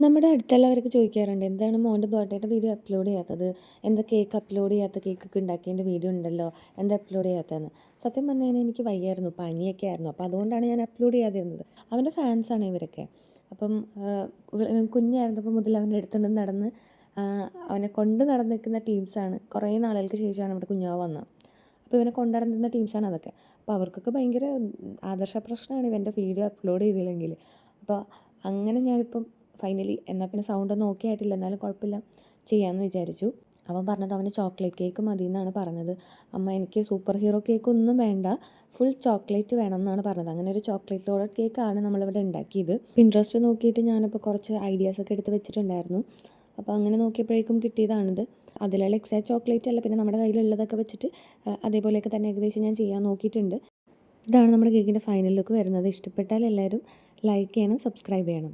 നമ്മുടെ അടുത്തുള്ളവരൊക്കെ ചോദിക്കാറുണ്ട് എന്താണ് മോന്റെ ബർത്ത്ഡേയുടെ വീഡിയോ അപ്ലോഡ് ചെയ്യാത്തത്? എന്താ കേക്ക് അപ്ലോഡ് ചെയ്യാത്ത കേക്കൊക്കെ ഉണ്ടാക്കിയതിന്റെ വീഡിയോ ഉണ്ടല്ലോ എന്താ അപ്ലോഡ് ചെയ്യാത്തതെന്ന്? സത്യം പറഞ്ഞു കഴിഞ്ഞാൽ എനിക്ക് വയ്യായിരുന്നു പനിയൊക്കെ ആയിരുന്നു. അപ്പോൾ അതുകൊണ്ടാണ് ഞാൻ അപ്ലോഡ് ചെയ്യാതിരുന്നത്. അവന്റെ ഫാൻസാണ് ഇവരൊക്കെ. അപ്പം കുഞ്ഞായിരുന്നപ്പോൾ മുതൽ അവന്റെ അടുത്തുണ്ടെന്ന് നടന്ന് അവനെ കൊണ്ട് നടന്നിരിക്കുന്ന ടീംസാണ് കുറേ നാളുകൾക്ക് ശേഷമാണ് നമ്മുടെ കുഞ്ഞാവ് വന്നത്. അപ്പോൾ ഇവനെ കൊണ്ടുനടന്നിരുന്ന ടീംസാണ് അതൊക്കെ. അപ്പോൾ അവർക്കൊക്കെ ഭയങ്കര ആദർശ പ്രശ്നമാണ് ഇവന്റെ വീഡിയോ അപ്ലോഡ് ചെയ്തില്ലെങ്കിൽ. അപ്പോൾ അങ്ങനെ ഞാനിപ്പം ഫൈനലി എന്നാൽ പിന്നെ സൗണ്ടൊന്നും ഓക്കെ ആയിട്ടില്ല. എന്നാലും കുഴപ്പമില്ല. ചെയ്യാമെന്ന് വിചാരിച്ചു. അവൻ പറഞ്ഞത് അവന് ചോക്ലേറ്റ് കേക്ക് മതി എന്നാണ് പറഞ്ഞത്. അമ്മ എനിക്ക് സൂപ്പർ ഹീറോ കേക്ക് ഒന്നും വേണ്ട. ഫുൾ ചോക്ലേറ്റ് വേണം എന്നാണ് പറഞ്ഞത്. അങ്ങനെ ഒരു ചോക്ലേറ്റ് ലോഡഡ് കേക്കാണ് നമ്മളിവിടെ ഉണ്ടാക്കിയത്. ഇൻട്രസ്റ്റ് നോക്കിയിട്ട് ഞാനിപ്പോൾ കുറച്ച് ഐഡിയാസൊക്കെ എടുത്ത് വെച്ചിട്ടുണ്ടായിരുന്നു. അപ്പോൾ അങ്ങനെ നോക്കിയപ്പോഴേക്കും കിട്ടിയതാണിത്. അതിലുള്ള എക്സാക്ട് ചോക്ലേറ്റ് അല്ല പിന്നെ നമ്മുടെ കയ്യിലുള്ളതൊക്കെ വെച്ചിട്ട് അതേപോലെയൊക്കെ തന്നെ ഏകദേശം ഞാൻ ചെയ്യാൻ നോക്കിയിട്ടുണ്ട്. ഇതാണ് നമ്മുടെ കേക്കിന്റെ ഫൈനൽ ലുക്ക് വരുന്നത്. ഇഷ്ടപ്പെട്ടാൽ എല്ലാവരും ലൈക്ക് ചെയ്യണം സബ്സ്ക്രൈബ് ചെയ്യണം.